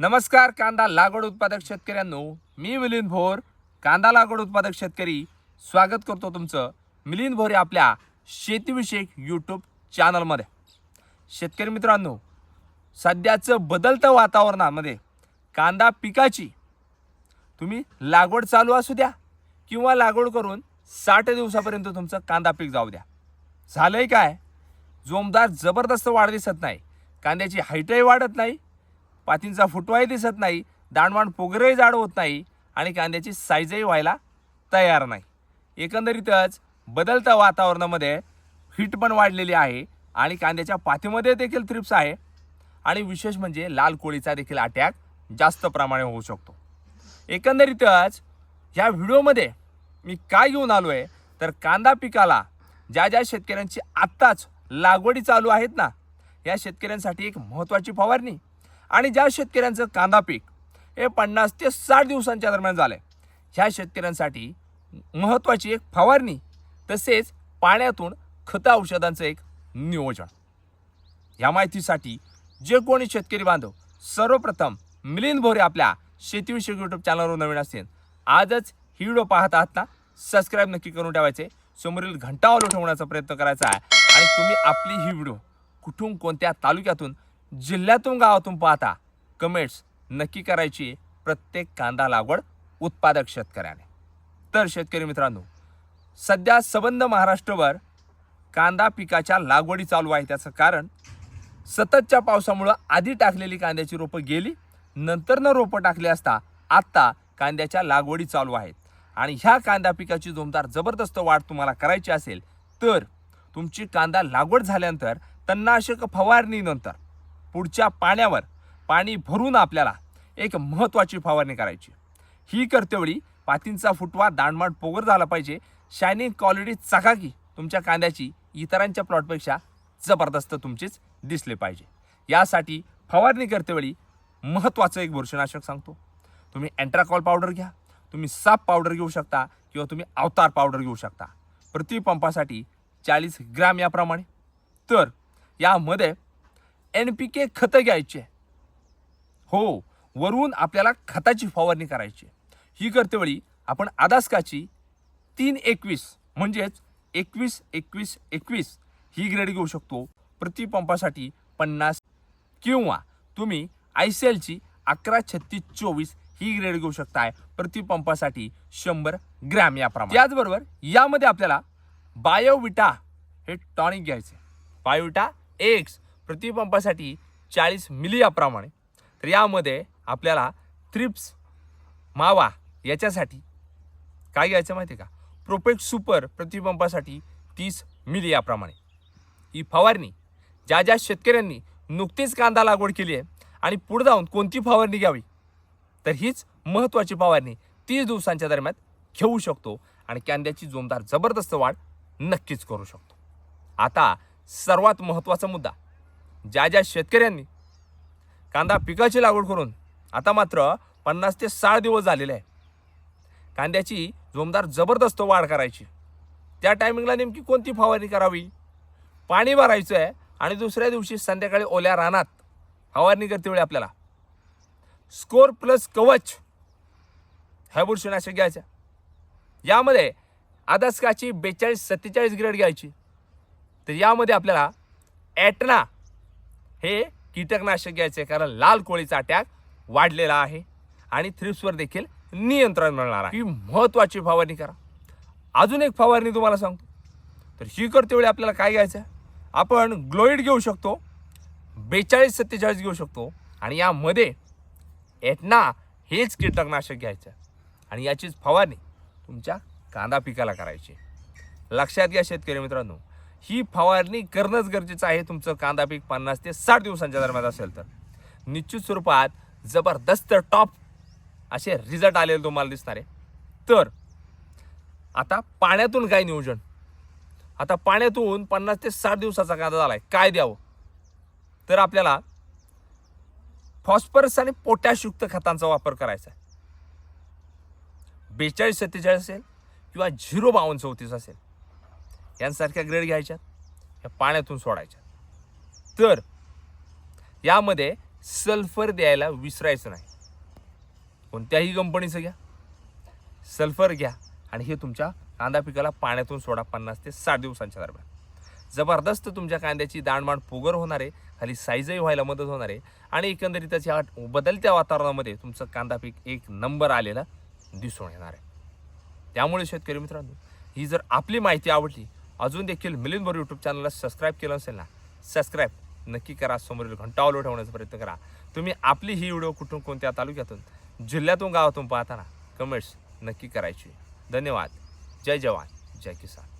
नमस्कार कांदा लागवड उत्पादक शेतकऱ्यांनो. मी मिलिंद भोर कांदा लागवड उत्पादक शेतकरी. स्वागत करतो तुमचं मिलिंद भोर या आपल्या शेतीविषयक यूट्यूब चॅनलमध्ये शेतकरी मित्रांनो सध्याचं बदलतं वातावरणामध्ये कांदा पिकाची तुम्ही लागवड चालू असू द्या किंवा लागवड करून साठ दिवसापर्यंत तुमचं कांदा पीक जाऊ द्या. झालंय काय? जोमदार जबरदस्त वाढ दिसत नाही. कांद्याची हाईटही वाढत नाही. पातींचा फुटवाही दिसत नाही दाणवाण पोगरही जाड होत नाही आणि कांद्याची साईजही व्हायला तयार नाही. एकंदरीतच बदलत्या वातावरणामध्ये हिट पण वाढलेली आहे आणि कांद्याच्या पातीमध्ये देखील थ्रिप्स आहे आणि विशेष म्हणजे लाल कोळीचा देखील अटॅक जास्त प्रमाणे होऊ शकतो. एकंदरीतच ह्या व्हिडिओमध्ये मी काय घेऊन आलो आहे तर कांदा पिकाला ज्या ज्या शेतकऱ्यांची आत्ताच लागवडी चालू आहेत ना या शेतकऱ्यांसाठी एक महत्त्वाची फवारणी. आणि ज्या शेतकऱ्यांचं कांदा पीक हे पन्नास ते साठ दिवसांच्या दरम्यान झालं आहे ह्या शेतकऱ्यांसाठी महत्त्वाची एक फवारणी तसेच पाण्यातून खतं औषधांचं एक नियोजन. या माहितीसाठी जे कोणी शेतकरी बांधव सर्वप्रथम मिलिंद भोरे आपल्या शेतीविषयक यूट्यूब चॅनलवर नवीन असतील आजच ही व्हिडिओ पाहत आहात ना सबस्क्राईब नक्की करून ठेवायचे. समोरील घंटा ठेवण्याचा प्रयत्न करायचा आहे. आणि तुम्ही आपली ही व्हिडिओ कुठून कोणत्या तालुक्यातून जिल्ह्यातून गावातून पाहता कमेंट्स नक्की करायची प्रत्येक कांदा लागवड उत्पादक शेतकऱ्याने. तर शेतकरी मित्रांनो सध्या सबंध महाराष्ट्रभर कांदा पिकाच्या लागवडी चालू आहे. त्याचं कारण सततच्या पावसामुळं आधी टाकलेली कांद्याची रोपं गेली नंतरनं रोपं टाकली असता आत्ता कांद्याच्या लागवडी चालू आहेत. आणि ह्या कांदा पिकाची जोमदार जबरदस्त वाढ तुम्हाला करायची असेल तर तुमची कांदा लागवड झाल्यानंतर तणनाशक फवारणीनंतर पुढच्या पाण्यावर पाणी भरून आपल्याला एक महत्त्वाची फवारणी करायची. ही करतेवेळी पातींचा फुटवा दांडमाट पोगर झाला पाहिजे. शायनिंग क्वालिटी चकाकी तुमच्या कांद्याची इतरांच्या प्लॉटपेक्षा जबरदस्त तुमचीच दिसले पाहिजे. यासाठी फवारणी करतेवेळी महत्त्वाचं एक बुरशीनाशक सांगतो. तुम्ही अँट्राकॉल पावडर घ्या. तुम्ही साप पावडर घेऊ शकता किंवा तुम्ही अवतार पावडर घेऊ शकता. प्रति पंपासाठी चाळीस ग्रॅम याप्रमाणे. तर यामध्ये एन पी के खतं घ्यायचे. हो वरून आपल्याला खताची फवारणी करायची. ही करतेवेळी आपण आदास्काची तीन एकवीस म्हणजेच एकवीस एकवीस एकवीस ही ग्रेड घेऊ शकतो. प्रति पंपासाठी पन्नास किंवा तुम्ही आय सी एलची अकरा छत्तीस चोवीस ही ग्रेड घेऊ शकताय. प्रतिपंपासाठी शंभर ग्रॅम याप्रमाणे. त्याचबरोबर यामध्ये आपल्याला बायोविटा हे टॉनिक घ्यायचे. बायोविटा एक्स प्रतिपंपासाठी चाळीस मिली याप्रमाणे तर यामध्ये आपल्याला थ्रिप्स मावा याच्यासाठी काय घ्यायचं माहिती आहे का? प्रोपेक्ट सुपर प्रतिपंपासाठी तीस मिली याप्रमाणे ही फवारणी ज्या ज्या शेतकऱ्यांनी नुकतीच कांदा लागवड केली आहे आणि पुढे जाऊन कोणती फवारणी घ्यावी? तर हीच महत्त्वाची फवारणी तीस दिवसांच्या दरम्यान घेऊ शकतो आणि कांद्याची जोमदार जबरदस्त वाढ नक्कीच करू शकतो. आता सर्वात महत्त्वाचा मुद्दा ज्या ज्या शेतकऱ्यांनी कांदा पिकाची लागवड करून आता मात्र पन्नास ते साठ दिवस झालेले आहे. कांद्याची जोमदार जबरदस्त वाढ करायची. त्या टायमिंगला नेमकी कोणती फवारणी करावी? पाणी भरायचं आहे आणि दुसऱ्या दिवशी संध्याकाळी ओल्या रानात फवारणी करते वेळी आपल्याला. स्कोर प्लस कवच ह्या बुरशीनाशक घ्यायच्या. यामध्ये आदास्काची बेचाळीस सत्तेचाळीस ग्रेड घ्यायची. तर यामध्ये आपल्याला ॲटना हे कीटकनाशक घ्यायचे कारण लाल कोळीचा अटॅक वाढलेला आहे आणि थ्रिप्सवर देखील नियंत्रण मिळणार आहे. ही महत्त्वाची फवारणी करा. अजून एक फवारणी तुम्हाला सांगतो. तर ही करते वेळी आपल्याला काय घ्यायचं आपण ग्लोईड घेऊ शकतो बेचाळीस सत्तेचाळीस घेऊ शकतो आणि यामध्ये एटना हेच कीटकनाशक घ्यायचं आणि याचीच फवारणी तुमच्या कांदा पिकाला करायची लक्षात घ्या शेतकरी मित्रांनो. ही फवारणी करणंच गरजेचं आहे. तुमचं कांदा पीक पन्नास ते साठ दिवसांच्या दरम्यान असेल तर. निश्चित स्वरूपात जबरदस्त टॉप असे रिझल्ट आलेले तुम्हाला दिसणार आहे. तर आता पाण्यातून काय नियोजन? आता पाण्यातून पन्नास ते साठ दिवसाचा कांदा झालाय. काय द्यावं? तर आपल्याला फॉस्फरस आणि पोटॅशयुक्त खतांचा वापर करायचा आहे. बेचाळीस सत्तेचाळीस असेल किंवा झिरो बावन्न चौतीस असेल. यांसारख्या ग्रेड घ्यायच्यात या पाण्यातून सोडायच्या. तर यामध्ये सल्फर द्यायला विसरायचं नाही. कोणत्याही कंपनीचं घ्या. सल्फर घ्या आणि हे तुमच्या कांदा पिकाला पाण्यातून सोडा पन्नास ते साठ दिवसांच्या दरम्यान. जबरदस्त तुमच्या कांद्याची दाणमाण पुगर होणार आहे खाली साईजही व्हायला मदत होणार आहे आणि एकंदरीत त्याच्या बदलत्या वातावरणामध्ये तुमचं कांदा पीक एक नंबर आलेला दिसून येणार आहे. त्यामुळे शेतकरी मित्रांनो ही जर आपली माहिती आवडली अजून देखील मिलिंदभर यूट्यूब चॅनलला सबस्क्राईब केलं असेल ना सबस्क्राईब नक्की करा समोरील घंटा ऑलो ठेवण्याचा प्रयत्न करा. तुम्ही आपली ही व्हिडिओ कुठून कोणत्या तालुक्यातून जिल्ह्यातून गावातून पाहताना कमेंट्स नक्की करायची. धन्यवाद. जय जवान जय किसान.